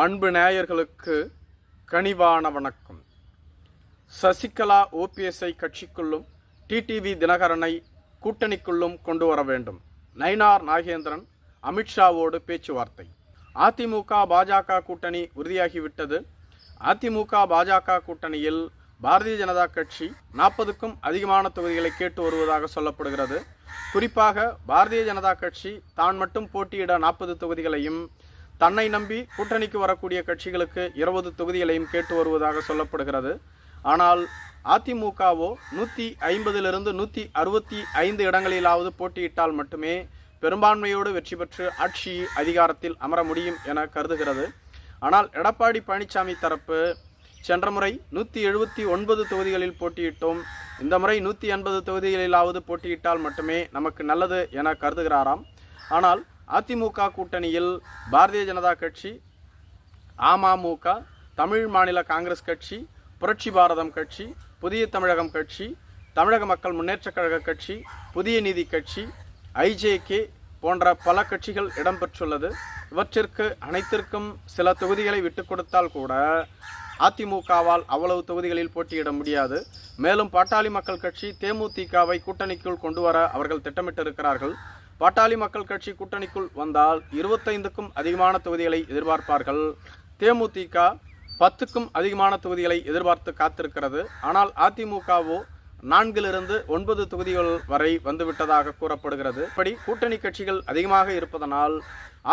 அன்பு நேயர்களுக்கு கனிவான வணக்கம். சசிகலா ஓபிஎஸ்ஐ கட்சிக்குள்ளும் டிடிவி தினகரனை கூட்டணிக்குள்ளும் கொண்டு வர வேண்டும். நயினார் நாகேந்திரன் அமித்ஷாவோடு பேச்சுவார்த்தை. அதிமுக பாஜக கூட்டணி உறுதியாகிவிட்டது. அதிமுக பாஜக கூட்டணியில் பாரதிய ஜனதா கட்சி நாற்பதுக்கும் அதிகமான தொகுதிகளை கேட்டு வருவதாக சொல்லப்படுகிறது. குறிப்பாக பாரதிய ஜனதா கட்சி தான் மட்டும் போட்டியிட நாற்பது தொகுதிகளையும் தன்னை நம்பி கூட்டணிக்கு வரக்கூடிய கட்சிகளுக்கு இருபது தொகுதிகளையும் கேட்டு வருவதாக சொல்லப்படுகிறது. ஆனால் அதிமுகவோ நூற்றி ஐம்பதிலிருந்து நூற்றி அறுபத்தி ஐந்து இடங்களிலாவது போட்டியிட்டால் மட்டுமே பெரும்பான்மையோடு வெற்றி பெற்று ஆட்சி அதிகாரத்தில் அமர முடியும் என கருதுகிறது. ஆனால் எடப்பாடி பழனிசாமி தரப்பு சென்ற முறை நூற்றி எழுபத்தி ஒன்பது தொகுதிகளில் போட்டியிட்டோம். இந்த முறை நூற்றி எண்பது தொகுதிகளிலாவது போட்டியிட்டால் மட்டுமே நமக்கு நல்லது என கருதுகிறாராம். ஆனால் அதிமுக கூட்டணியில் பாரதிய ஜனதா கட்சி அமமுக தமிழ் மாநில காங்கிரஸ் கட்சி புரட்சி பாரதம் கட்சி புதிய தமிழகம் கட்சி தமிழக மக்கள் முன்னேற்றக் கழக கட்சி புதிய நீதி கட்சி ஐஜேகே போன்ற பல கட்சிகள் இடம்பெற்றுள்ளது. இவற்றிற்கு அனைத்திற்கும் சில தொகுதிகளை விட்டு கொடுத்தால் கூட அதிமுகவால் அவ்வளவு தொகுதிகளில் போட்டியிட முடியாது. மேலும் பாட்டாளி மக்கள் கட்சி தேமுதிகவை கூட்டணிக்குள் கொண்டு வர அவர்கள் திட்டமிட்டிருக்கிறார்கள். பாட்டாளி மக்கள் கட்சி கூட்டணிக்குள் வந்தால் இருபத்தைந்துக்கும் அதிகமான தொகுதிகளை எதிர்பார்ப்பார்கள். தேமுதிக பத்துக்கும் அதிகமான தொகுதிகளை எதிர்பார்த்து காத்திருக்கிறது. ஆனால் அதிமுகவோ நான்கிலிருந்து ஒன்பது தொகுதிகள் வரை வந்துவிட்டதாக கூறப்படுகிறது. இப்படி கூட்டணி கட்சிகள் அதிகமாக இருப்பதனால்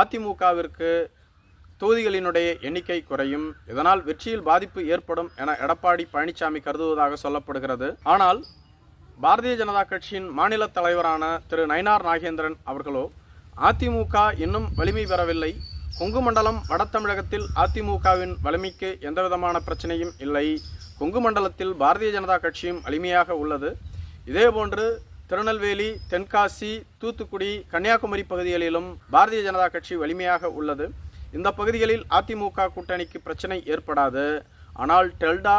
அதிமுகவிற்கு தொகுதிகளினுடைய எண்ணிக்கை குறையும். இதனால் வெற்றியில் பாதிப்பு ஏற்படும் என எடப்பாடி பழனிசாமி கருதுவதாக சொல்லப்படுகிறது. ஆனால் பாரதிய ஜனதா கட்சியின் மாநில தலைவரான திரு நயினார் நாகேந்திரன் அவர்களோ அதிமுக இன்னும் வலிமை பெறவில்லை. கொங்கு மண்டலம் வட தமிழகத்தில் அதிமுகவின் வலிமைக்கு எந்தவிதமான பிரச்சனையும் இல்லை. கொங்கு மண்டலத்தில் பாரதிய ஜனதா கட்சியும் வலிமையாக உள்ளது. இதேபோன்று திருநெல்வேலி தென்காசி தூத்துக்குடி கன்னியாகுமரி பகுதிகளிலும் பாரதிய ஜனதா கட்சி வலிமையாக உள்ளது. இந்த பகுதிகளில் அதிமுக கூட்டணிக்கு பிரச்சனை ஏற்படாது. ஆனால் டெல்டா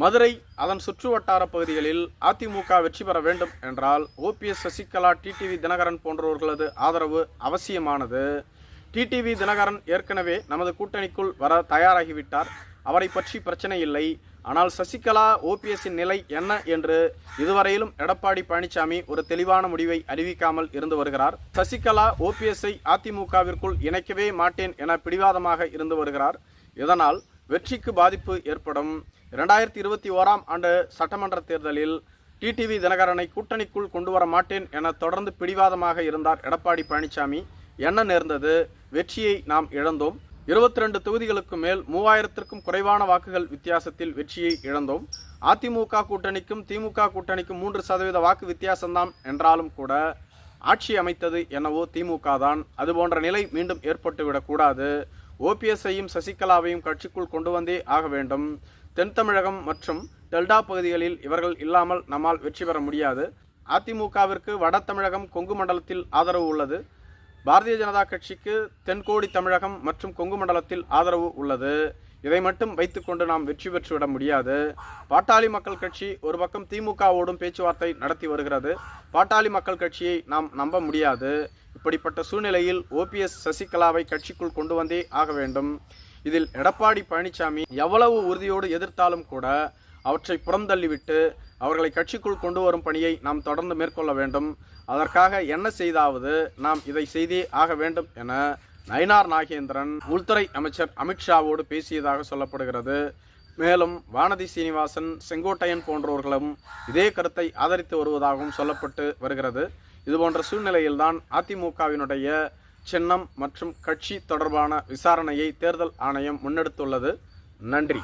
மதுரை அதன் சுற்று வட்டார பகுதிகளில் அதிமுக வெற்றி பெற வேண்டும் என்றால் ஓபிஎஸ் சசிகலா டிடிவி தினகரன் போன்றவர்களது ஆதரவு அவசியமானது. டிடிவி தினகரன் ஏற்கனவே நமது கூட்டணிக்குள் வர தயாராகிவிட்டார். அவரை பற்றி பிரச்சனை இல்லை. ஆனால் சசிகலா ஓபிஎஸ்ஸின் நிலை என்ன என்று இதுவரையிலும் எடப்பாடி பழனிசாமி ஒரு தெளிவான முடிவை அறிவிக்காமல் இருந்து வருகிறார். சசிகலா ஓபிஎஸ்ஐ அதிமுகவிற்குள் இணைக்கவே மாட்டேன் என பிடிவாதமாக இருந்து வருகிறார். இதனால் வெற்றிக்கு பாதிப்பு ஏற்படும். இரண்டாயிரத்தி இருபத்தி ஓராம் ஆண்டு சட்டமன்ற தேர்தலில் டிடிவி தினகரனை கூட்டணிக்குள் கொண்டு வர மாட்டேன் என தொடர்ந்து பிடிவாதமாக இருந்தார் எடப்பாடி பழனிசாமி. என்ன நேர்ந்தது? வெற்றியை நாம் இழந்தோம். இருபத்தி ரெண்டு தொகுதிகளுக்கு மேல் மூவாயிரத்திற்கும் குறைவான வாக்குகள் வித்தியாசத்தில் வெற்றியை இழந்தோம். அதிமுக கூட்டணிக்கும் திமுக கூட்டணிக்கும் மூன்று சதவீத வாக்கு வித்தியாசம்தான் என்றாலும் கூட ஆட்சி அமைத்தது என்னவோ திமுக தான். அதுபோன்ற நிலை மீண்டும் ஏற்பட்டுவிடக்கூடாது. ஓபிஎஸ்ஐயும் சசிகலாவையும் கட்சிக்குள் கொண்டு வந்தே ஆக வேண்டும். தென் தமிழகம் மற்றும் டெல்டா பகுதிகளில் இவர்கள் இல்லாமல் நம்மால் வெற்றி பெற முடியாது. அதிமுகவிற்கு வட தமிழகம் கொங்கு மண்டலத்தில் ஆதரவு உள்ளது. பாரதிய ஜனதா கட்சிக்கு தென்கோடி தமிழகம் மற்றும் கொங்கு மண்டலத்தில் ஆதரவு உள்ளது. இதை மட்டும் வைத்துக்கொண்டு நாம் வெற்றி பெற்றுவிட முடியாது. பாட்டாளி மக்கள் கட்சி ஒரு பக்கம் திமுகவோடும் பேச்சுவார்த்தை நடத்தி வருகிறது. பாட்டாளி மக்கள் கட்சியை நாம் நம்ப முடியாது. இப்படிப்பட்ட சூழ்நிலையில் ஓபிஎஸ் சசிகலாவை கட்சிக்குள் கொண்டு வந்தே ஆக வேண்டும். இதில் எடப்பாடி பழனிசாமி எவ்வளவு உறுதியோடு எதிர்த்தாலும் கூட அவற்றை புறந்தள்ளிவிட்டு அவர்களை கட்சிக்குள் கொண்டு வரும் பணியை நாம் தொடர்ந்து மேற்கொள்ள வேண்டும். அதற்காக என்ன செய்தாவது நாம் இதை செய்தே ஆக வேண்டும் என நயினார் நாகேந்திரன் உள்துறை அமைச்சர் அமித்ஷாவோடு பேசியதாக சொல்லப்படுகிறது. மேலும் வானதி சீனிவாசன் செங்கோட்டையன் போன்றவர்களும் இதே கருத்தை ஆதரித்து வருவதாகவும் சொல்லப்பட்டு வருகிறது. இதுபோன்ற சூழ்நிலையில்தான் அதிமுகவினுடைய சின்னம் மற்றும் கட்சி தொடர்பான விசாரணையை தேர்தல் ஆணையம் முன்னெடுத்துள்ளது. நன்றி.